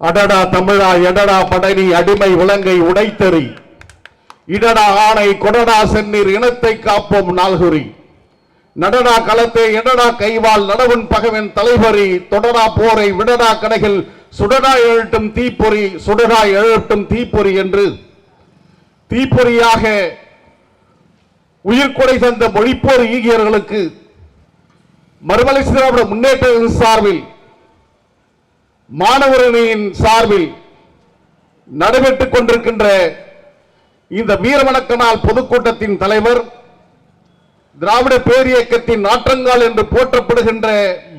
அடடா தமிழா எடடா படனி அடிமை விலங்கை உடைத்தறி. இடடா ஆணை கொடடா சென்னீர் இனத்தை காப்போம் நால்குறி. நடடா களத்தை எடடா கைவால் நடவன் பகவன் தலைவரி. தொடரா போரை விடடா கடைகள் சுடடா எழட்டும் தீப்பொறி சுடடா எழட்டும் தீப்பொறி என்று. தீப்பொறியாக உயிர்கொடை தந்த மொழிப்போர் ஈகியர்களுக்கு மறுமலை திராவிட முன்னேற்ற சார்பில் மாணவரணியின் சார்பில் நடைபெற்றுக் கொண்டிருக்கின்ற இந்த வீரவணக்க நாள் பொதுக்கூட்டத்தின் தலைவர் திராவிட பேரியக்கத்தின் நாற்றங்கால் என்று போற்றப்படுகின்ற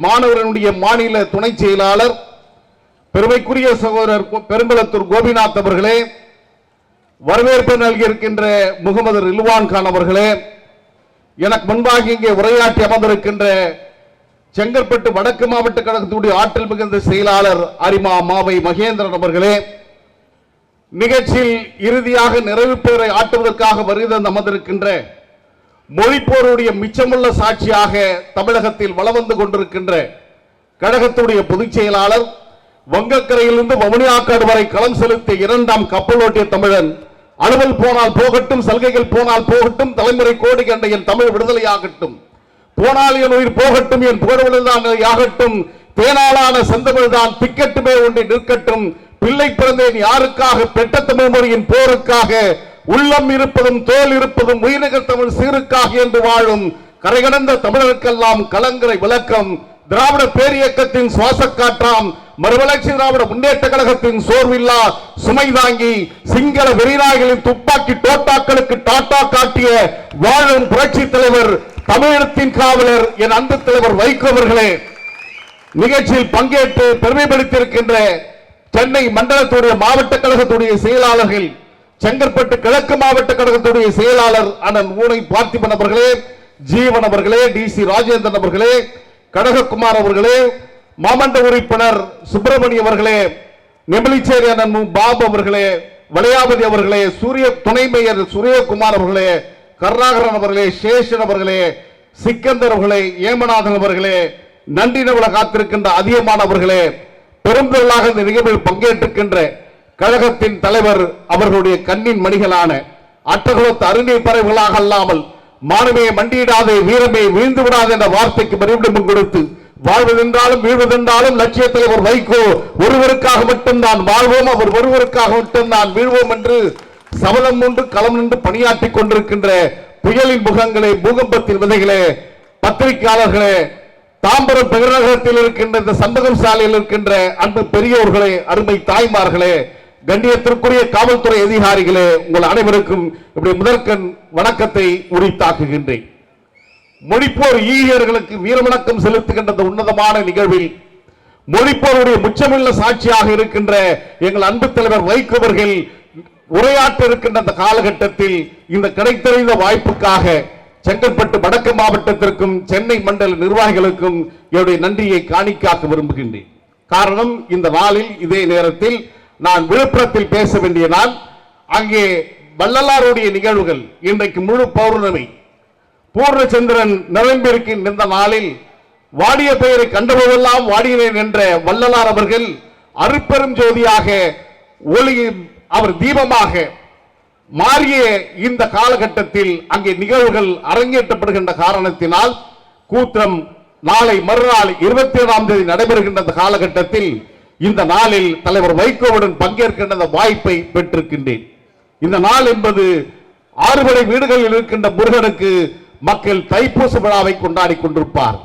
மாணவரனுடைய மாநில துணை செயலாளர் பெருமைக்குரிய சகோதரர் கோ- பெரும்பலத்தூர் கோபிநாத் அவர்களே வரவேற்பு நல்கியிருக்கின்ற முகமது ரில்வான் கான் அவர்களே எனக்கு முன்பாக இங்கே உரையாற்றி அமர்ந்திருக்கின்ற செங்கற்பட்டு வடக்கு மாவட்ட கழகத்துடைய ஆற்றல் மிகுந்த செயலாளர் அரிமா மாவை மகேந்திரன் அவர்களே நிகழ்ச்சியில் இறுதியாக நிறைவு பெயரை ஆட்டுவதற்காக வருகை தந்து அமர்ந்திருக்கின்ற மொழிப்போருடைய மிச்சமுள்ள சாட்சியாக தமிழகத்தில் வலம் வந்து கொண்டிருக்கின்ற கழகத்துடைய பொதுச் செயலாளர் வங்கக்கரையிலிருந்து வவுனியாக்காடு வரை களம் செலுத்திய இரண்டாம் கப்பலோட்டிய தமிழன் அலுவல் போனால் போகட்டும் சலுகைகள் போனால் போகட்டும் தலைமுறை கோடி கண்ட என் தமிழ் விடுதலையாகட்டும். போனால் என் உயிர் போகட்டும் என் புகழ்வுதான் ஆகட்டும் தேனாலான செந்தமிழ் தான் திக்கட்டுமே ஒன்றி நிற்கட்டும். பிள்ளை பிறந்தேன் யாருக்காக பெற்ற தமிழ்மொழியின் போருக்காக. உள்ளம் இருப்பதும் தோல் இருப்பதும் உயிரிழர் தமிழ் சீருக்காக என்று வாழும் கரைகடந்த தமிழருக்கெல்லாம் கலங்கரை விளக்கம். திராவிட பேரியக்கத்தின் சுவாச காற்றாம். மறுமலர்ச்சி திராவிட முன்னேற்ற கழகத்தின் சோர்வில்லா சுமை தாங்கி சிங்கள வெறிநாய்களின் துப்பாக்கி தோட்டாக்களுக்கு டாட்டா காட்டிய வாழும் புரட்சி தலைவர் தமிழகத்தின் காவலர் என் அன்பு தலைவர் வைகோ அவர்களே நிகழ்ச்சியில் பங்கேற்று பெருமைப்படுத்தியிருக்கின்ற சென்னை மண்டலத்துடைய மாவட்ட கழகத்துடைய செயலாளர்கள் செங்கற்பட்டு கிழக்கு மாவட்ட கழகத்துடைய செயலாளர் அண்ணன் ஊனை பார்த்திபன் அவர்களே ஜீவன் அவர்களே டி சி ராஜேந்திரன் அவர்களே கடககுமார் அவர்களே மாமண்ட உறுப்பினர் சுப்பிரமணிய அவர்களே நெமிலிச்சேரி அண்ணன் பாபு அவர்களே வளையாபதி அவர்களே சூரிய துணை மேயர் சூரியகுமார் அவர்களே கருணாகரன் அவர்களே சேஷன் அவர்களே சிக்கந்தர் அவர்களே ஏமநாதன் அவர்களே நன்றி நவல காத்திருக்கின்ற அதிகமானவர்களே பெருந்திரளாக இந்த நிகழ்வில் பங்கேற்றிருக்கின்ற கழகத்தின் தலைவர் அவர்களுடைய கண்ணின் மணிகளான அட்டகுலத்து அருணை பறவைகளாக அல்லாமல் மானமே மண்டியிடாதே வீரமே வீழ்ந்து விடாது என்ற வார்த்தைக்கு மறுபடியும் கொடுத்து வாழ்வதென்றாலும் வீழ்வதென்றாலும் லட்சிய தலைவர் வைகோ ஒருவருக்காக மட்டும்தான் வாழ்வோம் அவர் ஒருவருக்காக மட்டும்தான் வீழ்வோம் என்று சபலம் ஒன்று களம் நின்று பணியாற்றிக் கொண்டிருக்கின்ற புயலின் முகங்களே பூகம்பத்தின் விதைகளே பத்திரிகையாளர்களே தாம்பரம் பெருநகரத்தில் இருக்கின்ற இந்த சந்தகம் சாலையில் இருக்கின்ற அன்பு பெரியோர்களே அருமை தாய்மார்களே கண்ணியத்திற்குரிய காவல்துறை அதிகாரிகளே உங்கள் அனைவருக்கும் இப்படி முதற்கண் வணக்கத்தை உரித்தாக்குகின்றேன். மொழிப்போர் ஈகியர்களுக்கு வீரவணக்கம் செலுத்துகின்ற உன்னதமான நிகழ்வில். மொழிப்போருடைய முச்சமில்ல சாட்சியாக இருக்கின்ற எங்கள் அன்பு தலைவர் வைகோ அவர்கள் உரையாற்ற இருக்கின்ற அந்த காலகட்டத்தில் இந்த கிடைத்தறிந்த வாய்ப்புக்காக செங்கல்பட்டு வடக்கு மாவட்டத்திற்கும் சென்னை மண்டல நிர்வாகிகளுக்கும் என்னுடைய நன்றியை காணிக்காக்க விரும்புகின்றேன். காரணம் இந்த நாளில் இதே நேரத்தில் நான் விழுப்புரத்தில் பேச வேண்டிய நாள் அங்கே வள்ளலாருடைய நிகழ்வுகள் இன்றைக்கு முழு பௌர்ணமி. பூர்ணச்சந்திரன் நிரம்பியிருக்கின்ற இந்த நாளில் வாடிய பெயரை கண்டபோதெல்லாம் வாடினேன் என்ற வள்ளலார் அவர்கள் அருப்பெரும் ஜோதியாக ஒளியின் அவர் தீபமாக மாறிய இந்த காலகட்டத்தில் அங்கே நிகழ்வுகள் அரங்கேற்றப்படுகின்ற காரணத்தினால் கூத்திரம் நாளை மறுநாள் இருபத்தி ஏழாம் தேதி நடைபெறுகின்ற இந்த காலகட்டத்தில் இந்த நாளில் தலைவர் வைகோவுடன் பங்கேற்கின்ற அந்த வாய்ப்பை பெற்றிருக்கின்றேன். இந்த நாள் என்பது ஆறுபடை வீடுகளில் இருக்கின்ற முருகனுக்கு மக்கள் தைப்பூச விழாவை கொண்டாடி கொண்டிருப்பார்.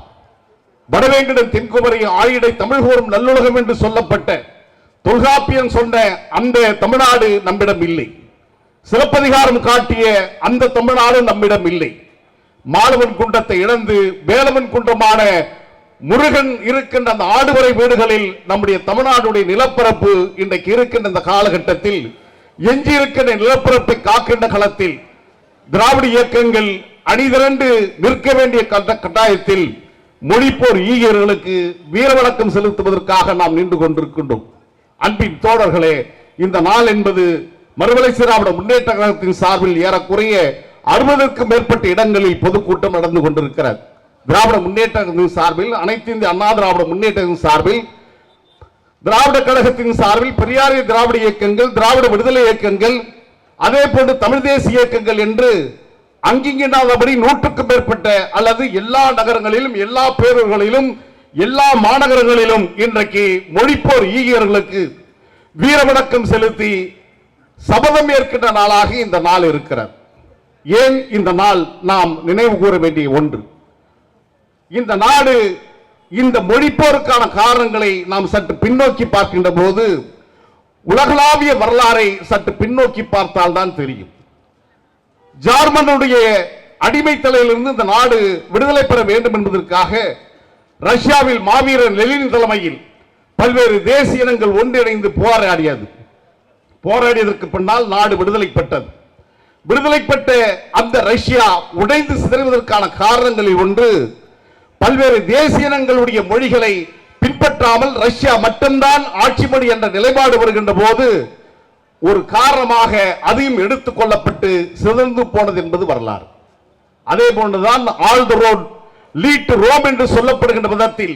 வடவேங்கடன் தென்குமரி ஆயிடை தமிழ் கூறும் நல்லுலகம் என்று சொல்லப்பட்ட தொல்காப்பியம் சொன்ன அந்த தமிழ்நாடு நம்மிடம் இல்லை. சிறப்பதிகாரம் காட்டிய அந்த தமிழ்நாடு நம்மிடம் இல்லை. மாலவன் குண்டத்தை இழந்து வேலவன் குன்றமான முருகன் இருக்கின்ற அந்த ஆடுவரை வீடுகளில் நம்முடைய தமிழ்நாடுடைய நிலப்பரப்பு இன்றைக்கு இருக்கின்ற இந்த காலகட்டத்தில் எஞ்சி இருக்கின்ற நிலப்பரப்பை காக்கின்ற களத்தில் திராவிட இயக்கங்கள் அணிதிரண்டு நிற்க வேண்டிய கட்ட- கட்டாயத்தில் மொழிப்போர் ஈகியர்களுக்கு வீரவணக்கம் செலுத்துவதற்காக நாம் நின்று கொண்டிருக்கின்றோம். அன்பின் தோழர்களே இந்த நாள் என்பது மறுமலை திராவிட முன்னேற்ற கழகத்தின் சார்பில் ஏறக்குறைய அறுபதற்கும் மேற்பட்ட இடங்களில் பொதுக்கூட்டம் நடந்து கொண்டிருக்கிறது. திராவிட முன்னேற்ற கழகத்தின் சார்பில் அனைத்து இந்திய அண்ணா திராவிட முன்னேற்ற சார்பில் திராவிட கழகத்தின் சார்பில் பெரியாரிய திராவிட இயக்கங்கள் திராவிட விடுதலை இயக்கங்கள் அதே போன்று தமிழ் தேசிய இயக்கங்கள் என்று அங்கிங்கிடாதபடி நூற்றுக்கும் மேற்பட்ட அல்லது எல்லா நகரங்களிலும் எல்லா பேரூர்களிலும் எல்லா மாநகரங்களிலும் இன்றைக்கு மொழிப்போர் ஈகியர்களுக்கு வீரவணக்கம் செலுத்தி சபதம் ஏற்கின்ற நாளாக இந்த நாள் இருக்கிறது. ஏன் இந்த நாள் நாம் நினைவு கூற வேண்டிய ஒன்று? இந்த நாடு இந்த மொழிப்போருக்கான காரணங்களை நாம் சற்று பின்னோக்கி பார்க்கின்ற போது உலகளாவிய வரலாறை சற்று பின்னோக்கி பார்த்தால் தான் தெரியும். ஜார்மனுடைய அடிமைத்தலையிலிருந்து இந்த நாடு விடுதலை பெற வேண்டும் என்பதற்காக ரஷ்யாவில் மாவீரர் லெலின் தலைமையில் பல்வேறு தேசிய இனங்கள் ஒன்றிணைந்து போராடியது. போராடியதற்கு பின்னால் நாடு விடுதலை பெற்றது. விடுதலை பெற்ற அந்த ரஷ்யா உடைந்து சிதறுவதற்கான காரணங்களில் ஒன்று பல்வேறு தேசிய இனங்களுடைய மொழிகளை பின்பற்றாமல் ரஷ்யா மட்டும்தான் ஆட்சி மொழி என்ற நிலைப்பாடு வருகின்ற போது ஒரு காரணமாக அதையும் எடுத்துக் கொள்ளப்பட்டு சிதந்து போனது என்பது வரலாறு. அதே போன்றுதான் all the road lead Rome என்று சொல்லப்படுகின்ற விதத்தில்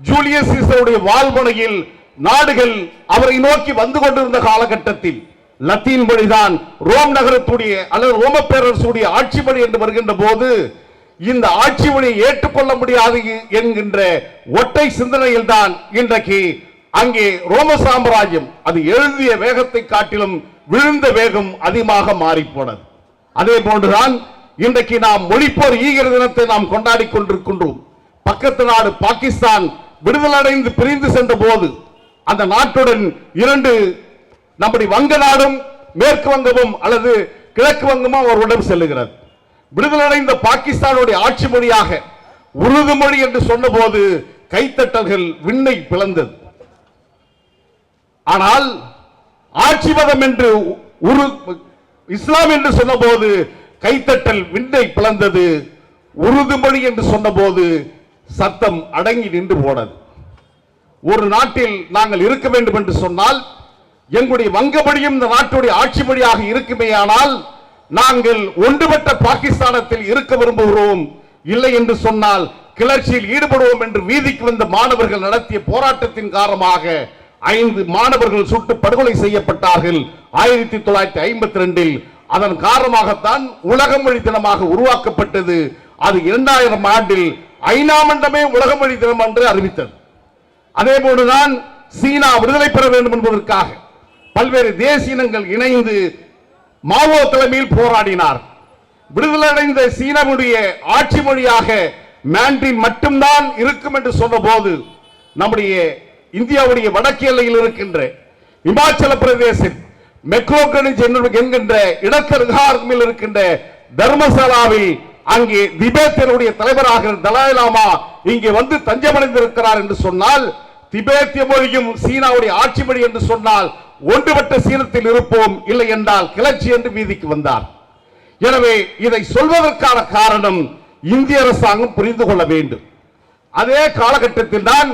ஜூலியஸ் சீசருடைய வாழ்முனையில் நாடுகள் அவரை நோக்கி வந்து கொண்டிருந்த காலகட்டத்தில் லத்தீன் மொழிதான் ரோம் நகரத்துடைய அல்லது ரோம பேரரசுடைய ஆட்சி மொழி என்று வருகின்ற போது இந்த ஆட்சி மொழியை ஏற்றுக்கொள்ள முடியாது என்கின்ற ஒற்றை சிந்தனையில் தான் இன்றைக்கு அங்கே ரோம சாம்ராஜ்யம் அது எழுதிய வேகத்தை காட்டிலும் விழுந்த வேகம் அதிகமாக மாறி போனது அதே போன்றுதான் இன்றைக்கு நாம் மொழிப்போர் ஈகிற தினத்தை நாம் கொண்டாடி கொண்டிருக்கின்றோம். பக்கத்து நாடு பாகிஸ்தான் விடுதலடைந்து பிரிந்து சென்ற போது அந்த நாட்டுடன் இரண்டு நம்முடைய வங்க நாடும் மேற்கு வங்கமும் அல்லது கிழக்கு வங்கமும் அவருடன் செல்லுகிறது. விடுதலடைந்த பாகிஸ்தானுடைய ஆட்சி மொழியாக உருது மொழி என்று சொன்னபோது கைத்தட்டல்கள் விண்ணை பிளந்தது. ஆனால் ஆட்சி மதம் என்று உரு இஸ்லாம் என்று சொன்னபோது கைத்தட்டல் விண்ணை பிளந்தது. உருது என்று சொன்னபோது சத்தம் அடங்கி நின்று போனது. ஒரு நாட்டில் நாங்கள் இருக்க வேண்டும் என்று சொன்னால் எங்களுடைய வங்க மொழியும் இந்த நாட்டுடைய ஆட்சி மொழியாக இருக்குமேயானால் நாங்கள் ஒன்றுபட்ட பாகிஸ்தானத்தில் இருக்க விரும்புகிறோம். இல்லை என்று சொன்னால் கிளர்ச்சியில் ஈடுபடுவோம் என்று வீதிக்கு வந்த மாணவர்கள் நடத்திய போராட்டத்தின் காரணமாக ஐந்து மாணவர்கள் சுட்டு படுகொலை செய்யப்பட்டார்கள். ஆயிரத்தி தொள்ளாயிரத்தி ஐம்பத்தி ரெண்டில் அதன் காரணமாகத்தான் உலக மொழி தினமாக உருவாக்கப்பட்டது. அது இரண்டாயிரம் ஆண்டில் ஐநா மண்டமே உலக மொழி தினம் என்று அறிவித்தது. அதே போலதான் சீனா விடுதலை பெற வேண்டும் என்பதற்காக பல்வேறு தேசிய இனங்கள் இணைந்து மாவோ தலைமையில் போராடினார். விடுதலை அடைந்த சீனாவுடைய ஆட்சி மொழியாக மேண்ட்ரின் மட்டும்தான் இருக்கும் என்று சொன்னபோது நம்முடைய இந்தியாவுடைய வடக்கு எல்லையில் இருக்கின்ற இமாச்சல பிரதேசம் மெக்ரோகனிஜ் என்கின்ற இடக்கருகார்மில் இருக்கின்ற தர்மசாலாவில் அங்கே திபேத்தியனுடைய தலைவராக தலாயலாமா இங்கே வந்து தஞ்சமடைந்திருக்கிறார் என்று சொன்னால் திபேத்திய மொழியும் சீனாவுடைய ஆட்சி மொழி என்று சொன்னால் ஒன்றுபட்ட சீனத்தில் இருப்போம் இல்லை என்றால் கிளர்ச்சி என்று வீதிக்கு வந்தார். எனவே இதை சொல்வதற்கான காரணம் இந்திய அரசாங்கம் புரிந்து கொள்ள வேண்டும். அதே காலகட்டத்தில் தான்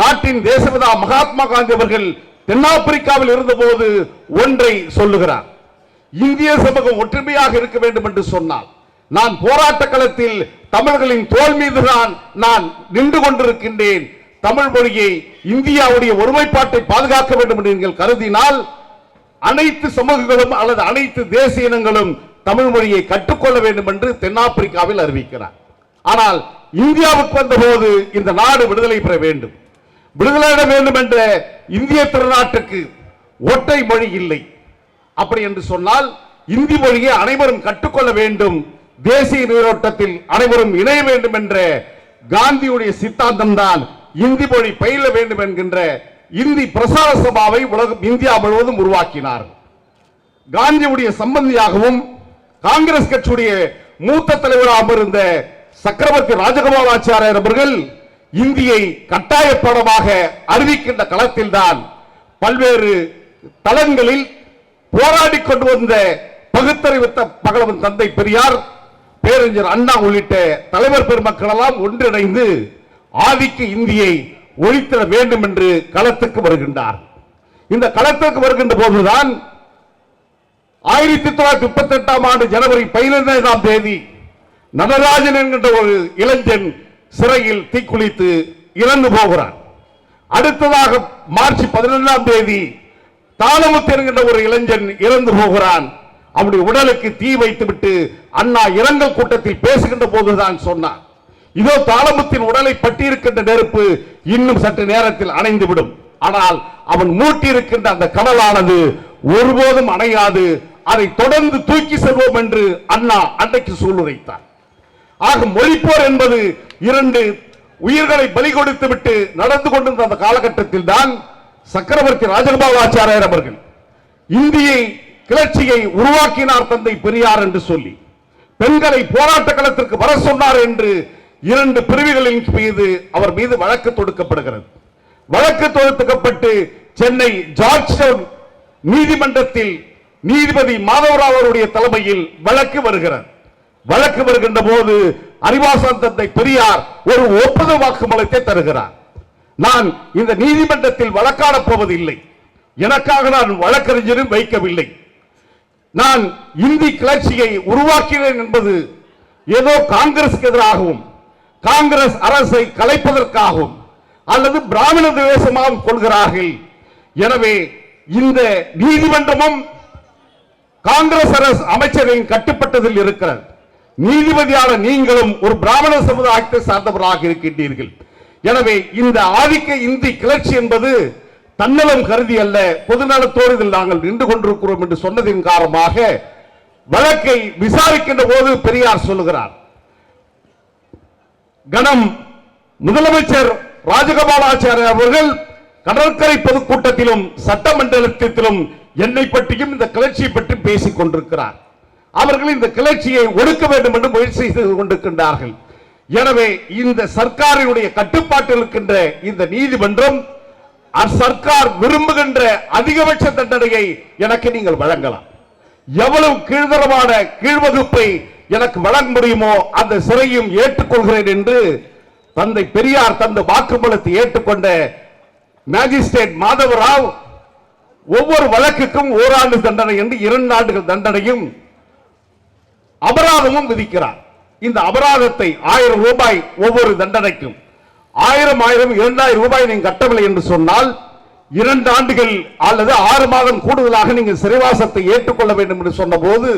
நாட்டின் தேசபிதா மகாத்மா காந்தி அவர்கள் தென்னாப்பிரிக்காவில் இருந்தபோது ஒன்றை சொல்லுகிறார். இந்திய சமூகம் ஒற்றுமையாக இருக்க வேண்டும் என்று சொன்னால் நான் போராட்ட களத்தில் தமிழர்களின் தோல் மீதுதான் நான் நின்று கொண்டிருக்கின்றேன். தமிழ் மொழியை இந்தியாவுடைய ஒருமைப்பாட்டை பாதுகாக்க வேண்டும் என்று நீங்கள் கருதினால் அனைத்து சமூகங்களும் அல்லது அனைத்து தேசிய இனங்களும் தமிழ் மொழியை கற்றுக்கொள்ள வேண்டும் என்று தென்னாப்பிரிக்காவில் அறிவிக்கிறார். ஆனால் இந்தியாவுக்கு வந்தபோது இந்த நாடு விடுதலை பெற வேண்டும். விடுதலை வேண்டும் என்ற இந்திய திருநாட்டுக்கு ஒற்றை மொழி இல்லை. அப்படி என்று சொன்னால் இந்தி மொழியை அனைவரும் கற்றுக்கொள்ள வேண்டும் தேசிய நீரோட்டத்தில் அனைவரும் இணைய வேண்டும் என்ற காந்தியுடைய சித்தாந்தம் தான் இந்தி மொழி பயில வேண்டும் என்கின்ற இந்தி பிரசார சபாவை உலகம் இந்தியா முழுவதும் உருவாக்கினார். காந்தியுடைய சம்பந்தியாகவும் காங்கிரஸ் கட்சியுடைய மூத்த தலைவராக இருந்த சக்கரவர்த்தி ராஜகோபாலாச்சாரியர் அவர்கள் இந்தியை கட்டாய பாடமாக அறிவிக்கின்ற களத்தில்தான் பல்வேறு தளங்களில் போராடி கொண்டு வந்த பகுத்தறிவித்த பகலவன் தந்தை பெரியார் பேரறிஞர் அண்ணா உள்ளிட்ட தலைவர் பெருமக்கள் எல்லாம் ஒன்றிணைந்து ஆதிக்க இந்தியை ஒழித்திட வேண்டும் என்று களத்துக்கு வருகின்றார். இந்த களத்துக்கு வருகின்ற போதுதான் ஆயிரத்தி தொள்ளாயிரத்தி முப்பத்தி எட்டாம் ஆண்டு ஜனவரி பதினைந்தாம் தேதி நடராஜன் என்கின்ற ஒரு இளைஞன் சிறையில் தீக்குளித்து இறந்து போகிறார் அடுத்ததாக மார்ச் பதினொன்றாம் தேதி தாளமுத்து என்கின்ற ஒரு இளைஞன் இறந்து போகிறான். அவனுடைய உடலுக்கு தீ வைத்துவிட்டு அண்ணா இரங்கல் கூட்டத்தில் பேசுகின்ற போதுதான் சொன்னார் இதோ தாளமுத்தின் உடலை பட்டியிருக்கின்ற நெருப்பு இன்னும் சற்று நேரத்தில் அணைந்துவிடும். ஆனால் அவன் மூட்டியிருக்கின்ற அந்த கடலானது ஒருபோதும் அணையாது. அதை தொடர்ந்து தூக்கி செல்வோம் என்று அண்ணா அன்றைக்கு சூளுரைத்தார். ஆக மொழிப்போர் என்பது இரண்டு உயிர்களை பலி கொடுத்து விட்டு நடந்து கொண்டிருந்த அந்த காலகட்டத்தில் தான் சக்கரவர்த்தி ராஜகோபாலாச்சாரியர் அவர்கள் இந்தியை கிளர்ச்சியை உருவாக்கினார் தந்தை பெரியார் என்று சொல்லி. பெண்களை போராட்ட களத்திற்கு வர சொன்னார் என்று இரண்டு பிரிவுகளின் மீது அவர் மீது வழக்கு தொடுக்கப்படுகிறது. வழக்கு தொடுக்கப்பட்டு சென்னை ஜார்ஜ் நீதிமன்றத்தில் நீதிபதி மாதவராவருடைய தலைமையில் வழக்கு வருகிறார் வழக்கு வருகின்ற போது அறிவாசன் தந்தை பெரியார் ஒரு ஒப்புதல் வாக்குமூலத்தை தருகிறார். நான் இந்த நீதிமன்றத்தில் வழக்காடப் போவதில்லை. எனக்காக நான் வழக்கறிஞரும் வைக்கவில்லை. நான் இந்தி கிளர்ச்சியை உருவாக்கினேன் என்பது ஏதோ காங்கிரசுக்கு எதிராகவும் காங்கிரஸ் அரசை கலைப்பதற்காகவும் அல்லது பிராமண தேசமாகவும் கொள்கிறார்கள். எனவே இந்த நீதிமன்றமும் காங்கிரஸ் அரசு அமைச்சரின் கட்டுப்பட்டதில் இருக்கிறது. நீதிபதியான நீங்களும் ஒரு பிராமண சமுதாயத்தை சார்ந்தவராக இருக்கின்றீர்கள். எனவே இந்த ஆதிக்க இந்தி கிளர்ச்சி என்பது தன்னலம் கருதி அல்ல பொதுநலத்தோடு இதில் நாங்கள் நின்று கொண்டிருக்கிறோம் என்று சொன்னதின் காரணமாக வழக்கை விசாரிக்கின்ற போது பெரியார் சொல்லுகிறார். கணம் முதலமைச்சர் ராஜகோபாலாச்சாரியர் அவர்கள் கடற்கரை பொதுக்கூட்டத்திலும் சட்டமன்றத்திலும் என்னை பற்றியும் இந்த கிளர்ச்சியை பற்றி பேசிக் கொண்டிருக்கிறார். அவர்கள் இந்த கிளர்ச்சியை ஒடுக்க வேண்டும் என்று முயற்சி செய்து கொண்டிருக்கின்றார்கள். எனவே இந்த சர்க்காரினுடைய கட்டுப்பாட்டில் இருக்கின்ற இந்த நீதிமன்றம் சர்க்கார் விரும்புகின்ற அதிகபட்ச தண்டனையை எனக்கு நீங்கள் வழங்கலாம். எவ்வளவு கீழ்தரமான கீழ்வகுப்பை எனக்கு வழங்க முடியுமோ அந்த சிறையும் ஏற்றுக்கொள்கிறேன் என்று தந்தை பெரியார் தந்த வாக்குமூலத்தை ஏற்றுக்கொண்ட மேஜிஸ்ட்ரேட் மாதவராவ் ஒவ்வொரு வழக்குக்கும் ஓராண்டு தண்டனை என்று இரண்டு ஆண்டுகள் தண்டனையும் அபராதமும் விதிக்கிறார். இந்த அபராதத்தை ஆயிரம் ரூபாய் ஒவ்வொரு தண்டனைக்கும். ஆயிரம் ஆயிரம் இரண்டாயிரம் ரூபாய் நீங்க கட்டவில்லை என்று சொன்னால் இரண்டு ஆண்டுகள் அல்லது ஆறு மாதம் கூடுதலாக நீங்கள் சிறைவாசத்தை ஏற்றுக்கொள்ள வேண்டும் என்று சொன்னபோது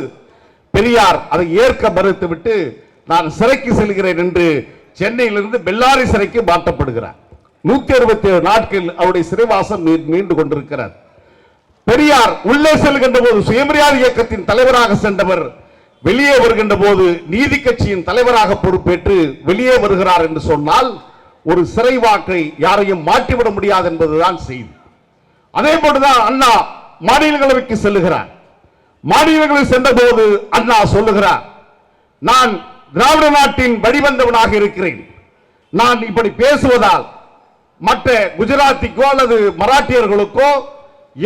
பெரியார் அதை ஏற்க மறுத்துவிட்டு நான் சிறைக்கு செல்கிறேன் என்று சென்னையிலிருந்து பெல்லாரி சிறைக்கு மாற்றப்படுகிறார். நூத்தி அறுபத்தி ஏழு நாட்கள் அவருடைய சிறைவாசம் மீண்டு கொண்டிருக்கிறார். பெரியார் உள்ளே செல்கின்ற போது சுயமரியாதை இயக்கத்தின் தலைவராக சென்றவர் வெளியே வருகின்ற போது நீதி கட்சியின் தலைவராக பொறுப்பேற்று வெளியே வருகிறார் என்று சொன்னால் ஒரு சிறைவாக்கை யாரையும் மாற்றிவிட முடியாது என்பதுதான் செய்தி. அதே போன்றுதான் அண்ணா மாநிலங்களவைக்கு செல்லுகிறார். மாநிலங்களை சென்ற போது அண்ணா சொல்லுகிறார் நான் திராவிட நாட்டின் வழிவந்தவனாக இருக்கிறேன். நான் இப்படி பேசுவதால் மற்ற குஜராத்திக்கோ அல்லது மராட்டியர்களுக்கோ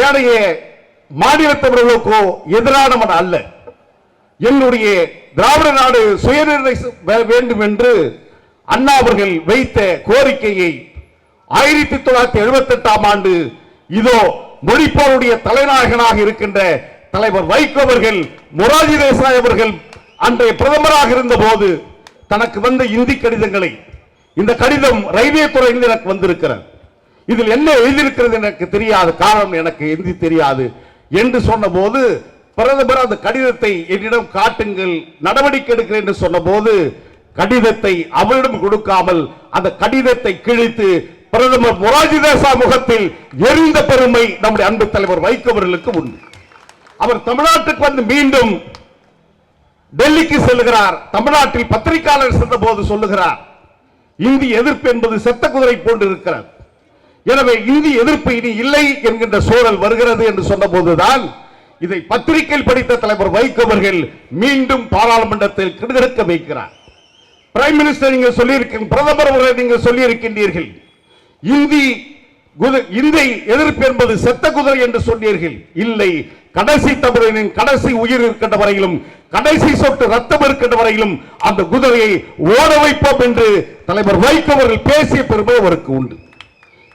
ஏனைய மாநிலத்தவர்களுக்கோ எதிரானவன் அல்ல. என்னுடைய திராவிட நாடு சுயநிர்ணய வேண்டும் என்று அண்ணா அவர்கள் வைத்த கோரிக்கையை ஆயிரத்தி தொள்ளாயிரத்தி எழுபத்தி எட்டாம் ஆண்டு இதோ மொழிப்போருடைய தலைநாயகனாக இருக்கின்ற தலைவர் வைகோ அவர்கள் மொராஜி தேசாய் அவர்கள் அன்றைய பிரதமராக இருந்த போது தனக்கு வந்த இந்தி கடிதங்களை இந்த கடிதம் ரயில்வே துறையில் எனக்கு வந்திருக்கிறது. இதில் என்ன எழுதியிருக்கிறது எனக்கு தெரியாது காரணம் எனக்கு இந்தி தெரியாது என்று சொன்னபோது பிரதமர் அந்த கடிதத்தை என்னிடம் காட்டுங்கள் நடவடிக்கை எடுக்கிறேன் என்று சொன்னபோது கடிதத்தை அவரிடம் கொடுக்காமல் அந்த கடிதத்தை கிழித்து பிரதமர் மொராஜி தேசா முகத்தில் எரிந்த பெருமை நம்முடைய அன்பு தலைவர் வைகவர்களுக்கு உண்டு. அவர் தமிழ்நாட்டுக்கு வந்து மீண்டும் டெல்லிக்கு செல்கிறார். தமிழ்நாட்டில் பத்திரிகையாளர் சென்ற போது சொல்லுகிறார் இந்தி எதிர்ப்பு என்பது செத்த குதிரை போன்று இருக்கிறது. எனவே இந்தி எதிர்ப்பு இனி இல்லை என்கின்ற சூழல் வருகிறது என்று சொன்னபோதுதான் இதை பத்திரிகையில் படித்த தலைவர் வைகோ அவர்கள் மீண்டும் பாராளுமன்றத்தில் கிடுகிடுக்க வைக்கிறார். பிரைம் மினிஸ்டர் நீங்க சொல்லியிருக்க பிரதமர் அவர்களை நீங்க சொல்லியிருக்கின்றீர்கள். இந்தி குதி- இந்தி எதிர்ப்பு என்பது செத்த குதிரை என்று சொன்னீர்கள். இல்லை கடைசி தமிழனின் கடைசி உயிர் இருக்கின்ற வரையிலும் கடைசி சொட்டு ரத்தம் இருக்கின்ற வரையிலும் அந்த குதிரையை ஓட வைப்போம் என்று தலைவர் வைகோ அவர்கள் பேசிய பெருமை அவருக்கு உண்டு.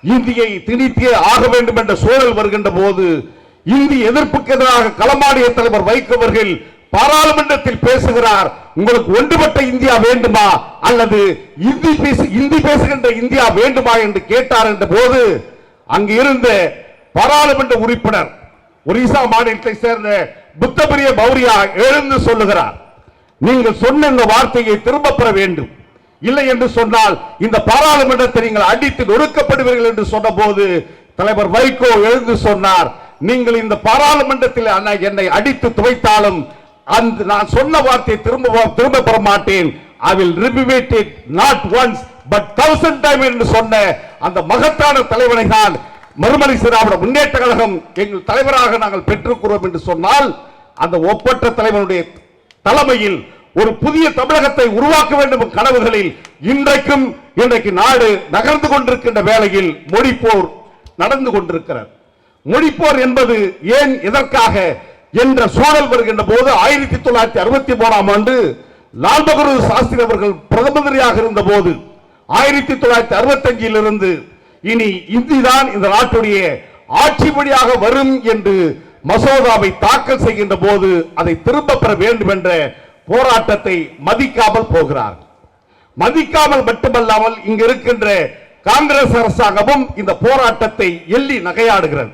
இந்தியை திணித்தே ஆக வேண்டும் என்ற சூழல் வருகின்ற போது இந்தி எதிர்ப்புக்கு எதிராக களமாடிய தலைவர் வைகவர்கள் பாராளுமன்றத்தில் பேசுகிறார். உங்களுக்கு ஒன்றுபட்ட இந்தியா வேண்டுமா? அல்லது இந்தி பேசு இந்தி பேசுகின்ற இந்தியா வேண்டுமா? என்று கேட்டார் என்ற போது அங்கு இருந்த பாராளுமன்ற உறுப்பினர் ஒரிசா மாநிலத்தை சேர்ந்த புத்தபிரிய மௌரியா எழுந்து சொல்லுகிறார் நீங்கள் சொன்ன இந்த வார்த்தையை திரும்ப பெற வேண்டும். இல்லை என்று சொன்னால் இந்த பாராளுமன்றத்தை நீங்கள் அடித்து நொறுக்கப்படுவீர்கள் என்று சொன்னபோது தலைவர் வைகோ எழுந்து சொன்னார் நீங்கள் இந்த பாராளுமன்றத்தில் என்னை அடித்து துவைத்தாலும் அந்த நான் சொன்ன வார்த்தையை திரும்ப திரும்ப பெற மாட்டேன். I will repeat it not once but thousand time என்று சொன்ன அந்த மகத்தான தலைவனை தான் மறுமலை சிறாவிட முன்னேற்ற கழகம் எங்கள் தலைவராக நாங்கள் பெற்றுக்கிறோம் என்று சொன்னால் அந்த ஒப்பற்ற தலைவனுடைய தலைமையில் ஒரு புதிய தமிழகத்தை உருவாக்க வேண்டும் கனவுகளில் இன்றைக்கும் இன்றைக்கு நாடு நகர்ந்து கொண்டிருக்கின்ற வேளையில் மொழிப்போர் நடந்து கொண்டிருக்கிறது மொழிப்போர் என்பது ஏன் எதற்காக என்ற சூழல் வருகின்ற போது ஆயிரத்தி தொள்ளாயிரத்தி அறுபத்தி மூணாம் ஆண்டு லால் பகதூர் சாஸ்திரி அவர்கள் பிரதம இருந்த போது ஆயிரத்தி தொள்ளாயிரத்தி அறுபத்தஞ்சில் இருந்து இனி இந்தி தான் இந்த நாட்டுடைய ஆட்சி மொழியாக வரும் என்று மசோதாவை தாக்கல் செய்கின்ற போது அதை திரும்ப பெற வேண்டும் என்ற போராட்டத்தை மதிக்காமல் போகிறார். மதிக்காமல் மட்டுமல்லாமல் இங்கு இருக்கின்ற காங்கிரஸ் அரசாங்கமும் இந்த போராட்டத்தை எள்ளி நகையாடுகிறது.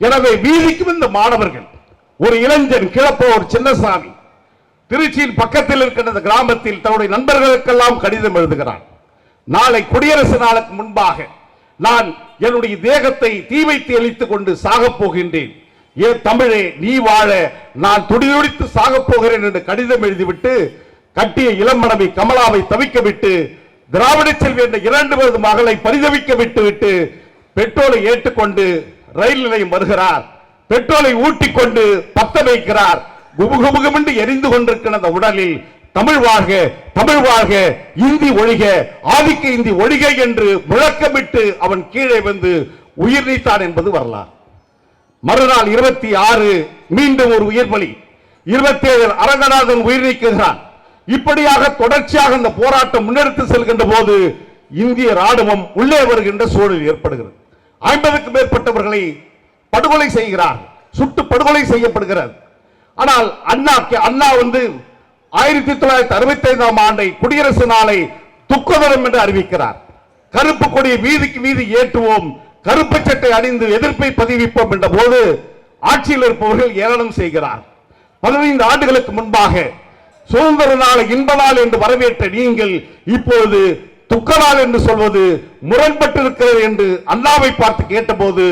எனவே வீதிக்கும் இந்த மாணவர்கள் ஒரு இளைஞன் கிளப்போர் சின்னசாமி திருச்சியின் பக்கத்தில் இருக்கின்ற இந்த கிராமத்தில் தன்னுடைய நண்பர்களுக்கெல்லாம் கடிதம் எழுதுகிறான் நாளை குடியரசு நாளுக்கு முன்பாக நான் என்னுடைய தேகத்தை தீ வைத்து எழித்துக் கொண்டு சாகப் போகின்றேன். ஏ தமிழே நீ வாழ நான் துடிதுடித்து சாகப் போகிறேன் என்று கடிதம் எழுதிவிட்டு கட்டிய இளமணவி கமலாவை தவிக்க விட்டு திராவிட செல்வி என்ற இரண்டு பேரது மகளை பரிதவிக்க விட்டு விட்டு பெட்ரோலை ஏற்றுக்கொண்டு ரயில் நிலையம் வருகிறார். பெட்ரோலை ஊட்டிக்கொண்டு பத்த வைக்கிறார். குபுகுபுகுமென்று எரிந்து கொண்டிருக்கிற அந்த உடலில் தமிழ் வாழ்க தமிழ் வாழ்க இந்தி ஒழிக ஆதிக்க இந்தி ஒழிக என்று முழக்கமிட்டு அவன் கீழே வந்து உயிர் நீத்தான் என்பது வரலாறு. மறுநாள் இருபத்தி ஆறு மீண்டும் ஒரு உயிர் பலி. இருபத்தி ஏழு அரங்கநாதன் உயிர் நீக்குகிறான். இப்படியாக தொடர்ச்சியாக இந்த போராட்டம் முன்னெடுத்து செல்கின்ற போது இந்திய ராணுவம் உள்ளே வருகின்ற சூழல் ஏற்படுகிறது. ஐம்பதுக்கும் மேற்பட்டவர்களை படுகொலை செய்கிறார் சுட்டு படுகொலை செய்யப்படுகிறது ஆனால் அண்ணா அண்ணா வந்து ஆயிரத்தி தொள்ளாயிரத்தி அறுபத்தி ஐந்தாம் ஆண்டை குடியரசு நாளை துக்க தினம் என்று அறிவிக்கிறார். கருப்பு கொடியை வீதிக்கு வீதி ஏற்றுவோம் கருப்பு சட்டை அணிந்து எதிர்ப்பை பதிவிப்போம் என்ற போது ஆட்சியில் இருப்பவர்கள் ஏளனம் செய்கிறார். பதினைந்து ஆண்டுகளுக்கு முன்பாக சுதந்திர நாள் இன்ப நாள் என்று வரவேற்ற நீங்கள் இப்பொழுது துக்க நாள் என்று சொல்வது முரண்பட்டிருக்கிறது என்று அண்ணாவை பார்த்து கேட்டபோது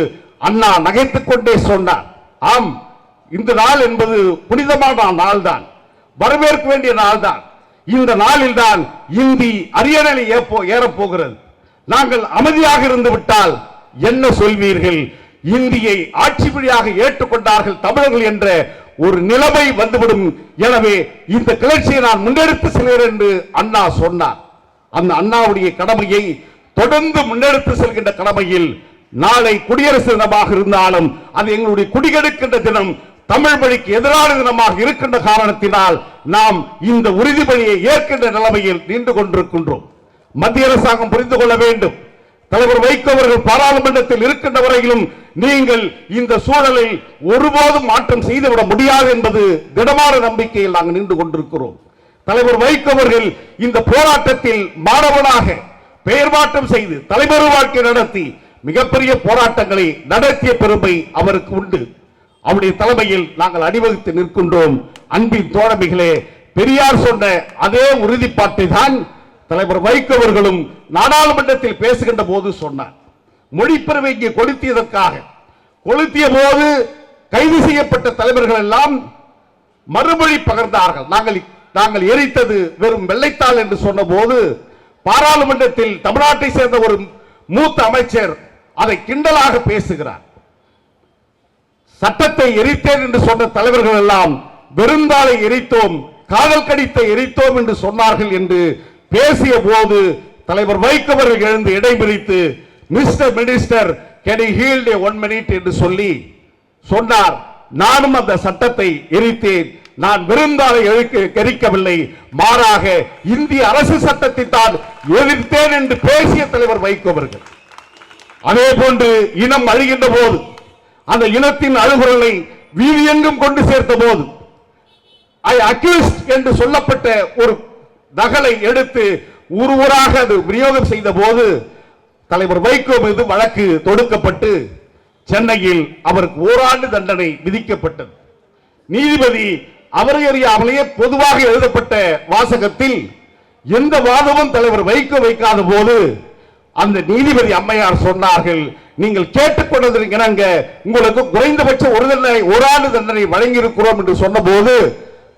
அண்ணா நகைத்துக் கொண்டே சொன்னார். ஆம் இந்த நாள் என்பது புனிதமான நாள் தான் வரவேற்க வேண்டிய நாள் தான் இந்த நாளில் தான் இந்தி அரியணை ஏறப்போகிறது. நாங்கள் அமைதியாக இருந்து விட்டால் என்ன சொல்வீர்கள்? இந்தியை ஆட்சி மொழியாக ஏற்றுக்கொண்டார்கள் தமிழர்கள் என்ற ஒரு நிலைமை வந்துவிடும். எனவே இந்த கிளர்ச்சியை நான் முன்னெடுத்து செல்கிறேன் என்று அண்ணா சொன்னார். அந்த அண்ணாவுடைய கடமையை தொடர்ந்து முன்னெடுத்து செல்கின்ற கடமையில் நாளை குடியரசு தினமாக இருந்தாலும் அது எங்களுடைய குடிகெடுக்கின்ற தினம் தமிழ் மொழிக்கு எதிரான தினமாக இருக்கின்ற காரணத்தினால் நாம் இந்த உறுதிமொழியை ஏற்கின்ற நிலைமையில் நின்று கொண்டிருக்கின்றோம். மத்திய அரசாங்கம் புரிந்து கொள்ள வேண்டும். தலைவர் வைகோ அவர்கள் பாராளுமன்றத்தில் இருக்கின்ற வரையிலும் நீங்கள் இந்த சூழலில் ஒருபோதும் மாற்றம் செய்துவிட முடியாது என்பது திடமான நம்பிக்கையில் நாங்கள் நின்று கொண்டிருக்கிறோம். தலைவர் வைகோ அவர்கள் இந்த போராட்டத்தில் மாணவனாக பெயர் மாற்றம் செய்து தலைவர் வாழ்க்கை நடத்தி மிகப்பெரிய போராட்டங்களை நடத்திய பெருமை அவருக்கு உண்டு. அவருடைய தலைமையில் நாங்கள் அணிவகுத்து நிற்கின்றோம். அன்பின் தோழமைகளே பெரியார் சொன்ன அதே உறுதிப்பாட்டை தான் தலைவர் வைகோ அவர்களும் நாடாளுமன்றத்தில் பேசுகின்ற போது சொன்னார். மொழிப்பெருமை இங்கே கொளுத்தியதற்காக. கொளுத்திய போது கைது செய்யப்பட்ட தலைவர்கள் எல்லாம் மறுமொழி பகர்ந்தார்கள். நாங்கள் நாங்கள் எரித்தது வெறும் வெள்ளைத்தாள் என்று சொன்ன போது பாராளுமன்றத்தில் தமிழ்நாட்டை சேர்ந்த ஒரு மூத்த அமைச்சர் அதை கிண்டலாக பேசுகிறார். சட்டத்தை எரித்தேன் என்று சொன்ன தலைவர்கள் எல்லாம் வெறுந்தாளை எரித்தோம் காதல் கடித்தை எரித்தோம் என்று சொன்னார்கள் என்று பேசிய போது தலைவர் வைக்கவர்கள் எழுந்து இடைபிடித்து mister minister can yield one minute என்று சொல்லி சொன்னார். நானும் அந்த சட்டத்தை எரித்தேன் நான் விருந்தாளை எரிக்கவில்லை மாறாக இந்திய அரசு சட்டத்தை தான் எதிர்த்தேன் என்று பேசிய தலைவர் வைகோவர்கள் அதே போன்று இனம் அழிகின்ற போது அந்த இனத்தின் அழுகுரலை வீதியெங்கும் கொண்டு சேர்த்த போது ஐ அக்யூஸ்ட் என்று சொல்லப்பட்ட ஒரு நகலை எடுத்து ஊர் ஊராக அது விநியோகம் செய்த போது தலைவர் வைகோ மீது வழக்கு தொடுக்கப்பட்டு சென்னையில் அவருக்கு ஓராண்டு தண்டனை விதிக்கப்பட்டது. நீதிபதி அவரை அறியாமலேயே பொதுவாக எழுதப்பட்ட வாசகத்தில் எந்த வாதமும் தலைவர் வைக்க வைக்காத போது அந்த நீதிபதி அம்மையார் சொன்னார்கள் நீங்கள் கேட்டுக்கொண்டது உங்களுக்கு குறைந்தபட்ச ஒரு தண்டனை ஒரு ஆண்டு தண்டனை வழங்கியிருக்கிறோம் என்று சொன்னபோது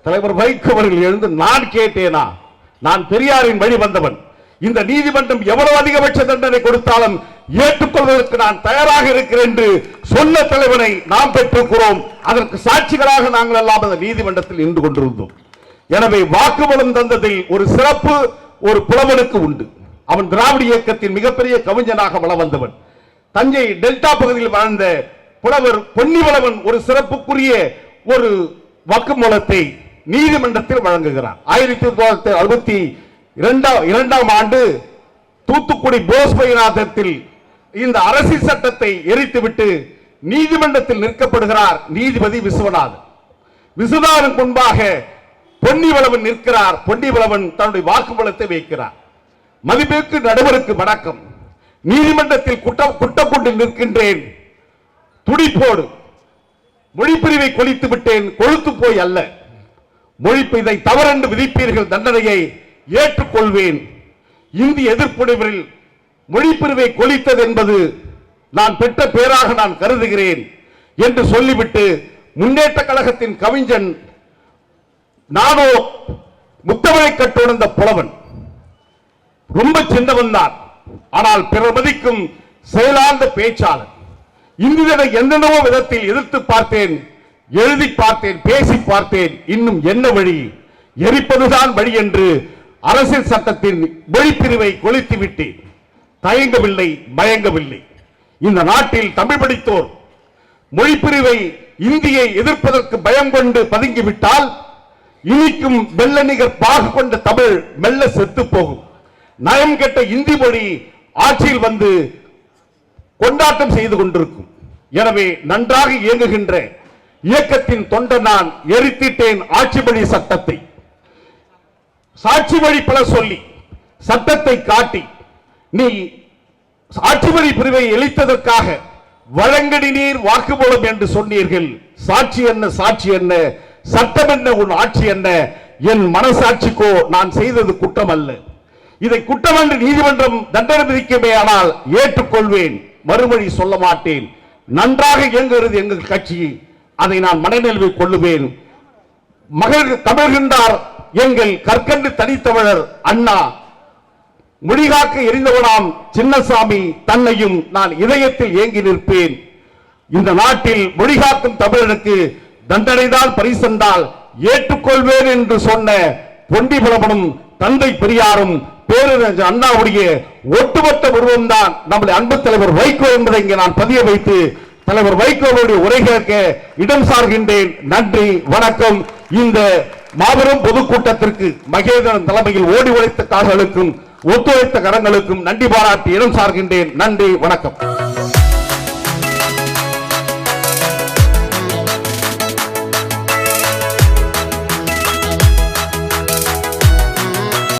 தலைவர் வைகோ அவர்கள் எழுந்து நான் கேட்டேனா? நான் பெரியாரின் வழி வந்தவன். இந்த நீதிமன்றம் எவ்வளவு அதிகபட்ச தண்டனை கொடுத்தாலும் ஏற்றுக்கொள்வதற்கு நான் தயாராக இருக்கிறேன் என்று சொன்ன தலைவனை நாம் பெற்றிருக்கிறோம். அதற்கு சாட்சிகளாக நாங்கள் எல்லாம் அந்த நீதிமன்றத்தில் நின்று கொண்டிருந்தோம். எனவே வாக்குமூலம் தந்ததில் ஒரு சிறப்பு ஒரு புலவனுக்கு உண்டு. அவன் திராவிட இயக்கத்தின் மிகப்பெரிய கவிஞனாக வள வந்தவன். தஞ்சை டெல்டா பகுதியில் வாழ்ந்த புலவர் பொன்னிவளவன் ஒரு சிறப்புக்குரிய ஒரு வாக்குமூலத்தை நீதிமன்றத்தில் வழங்குகிறார். ஆயிரத்தி தொள்ளாயிரத்தி அறுபத்தி இரண்டாம் இரண்டாம் ஆண்டு தூத்துக்குடி போஸ்பைநாதத்தில் இந்த அரசியல் சட்டத்தை எரித்துவிட்டு நீதிமன்றத்தில் நிற்கப்படுகிறார் நீதிபதி விஸ்வநாதன். விஸ்வநாதன் முன்பாக பொன்னிவளவன் நிற்கிறார். பொன்னிவளவன் தன்னுடைய வாக்குமூலத்தை வைக்கிறார். மதிப்பிற்கு நடுவருக்கு வணக்கம். நீதிமன்றத்தில் குற்றம் குட்டம் கொண்டு நிற்கின்றேன். துடிப்போடு. மொழிப்பிரிவை கொளித்து விட்டேன். கொழுத்து போய் அல்ல. மொழிப்பு இதை தவறென்று விதிப்பீர்கள் தண்டனையை ஏற்றுக்கொள்வேன். இந்திய எதிர்ப்புடைவரில் மொழிப்பிரிவை கொளித்தது என்பது நான் பெற்ற பேராக நான் கருதுகிறேன் என்று சொல்லிவிட்டு முன்னேற்ற கழகத்தின் கவிஞன் நானோ முத்தமிழை கட்டுணர்ந்த புலவன். ரொம்ப சின்னவன் தான். ஆனால் பிறர் மதிக்கும் செயலார்ந்த பேச்சாளர். இந்தியனை என்னென்னவோ விதத்தில் எதிர்த்து பார்த்தேன் எழுதி பார்த்தேன் பேசி பார்த்தேன். இன்னும் என்ன வழி? எரிப்பதுதான் வழி என்று அரசியல் சட்டத்தின் மொழிப்பிரிவை கொளுத்தி விட்டேன். தயங்கவில்லை பயங்கவில்லை இந்த நாட்டில் தமிழ் படித்தோர் மொழிப்பிரிவை இந்தியை எதிர்ப்பதற்கு பயம் கொண்டு பதுங்கிவிட்டால் இனிக்கும் வெள்ள நிகர் பாகு கொண்ட தமிழ் மெல்ல செத்து போகும். நயம் கெட்ட இந்தி மொழி ஆட்சியில் வந்து கொண்டாட்டம் செய்து கொண்டிருக்கும். எனவே நன்றாக இயங்குகின்ற இயக்கத்தின் தொண்டை நான் எரித்திட்டேன் ஆட்சி மொழி சட்டத்தை. சாட்சி வழி பல சொல்லி சட்டத்தை காட்டி நீ ஆட்சிமொழி பிரிவை எளித்ததற்காக வழங்கடி நீர் வாக்குமூலம் என்று சொன்னீர்கள். சாட்சி என்ன சாட்சி என்ன? சட்டம் என்ன உன் ஆட்சி என்ன? என் மனசாட்சிக்கோ நான் செய்தது குற்றம் அல்ல இதை குற்றம் என்று நீதிமன்றம் தண்டனை விதிக்குமே ஆனால் ஏற்றுக்கொள்வேன். மறுமொழி சொல்ல மாட்டேன். நன்றாக இயங்குகிறது எங்கள் கட்சி. அதை நான் மனநிலைவில் கொள்ளுவேன். மகள் தமிழ்கின்றார் எங்கள் கற்கண்டு தனித்தமிழர் அண்ணா. முடிகாக்க எரிந்தவனாம் சின்னசாமி தன்னையும் நான் இதயத்தில் ஏங்கி நிற்பேன். இந்த நாட்டில் மொழிகாக்கும் தமிழனுக்கு தண்டனைதான் பரிசென்றால் ஏற்றுக்கொள்வேன் என்று சொன்ன பொண்டிபுலமனும் தந்தை பெரியாரும் பேரறிஞர் அண்ணாவுடைய ஒட்டுமொத்த உருவம்தான் நம்முடைய அன்பு தலைவர் வைகோ என்பதை இங்கே நான் பதிய வைத்து தலைவர் வைகோவுடைய உரை கேட்க இடம் சார்கின்றேன். நன்றி வணக்கம். இந்த மாபெரும் பொதுக்கூட்டத்திற்கு மகேந்திரன் தலைமையில் ஓடி உழைத்த காதலுக்கும் ஒத்துழைத்த கரங்களுக்கும் நன்றி பாராட்டி இடம் சார்கின்றேன். நன்றி வணக்கம்.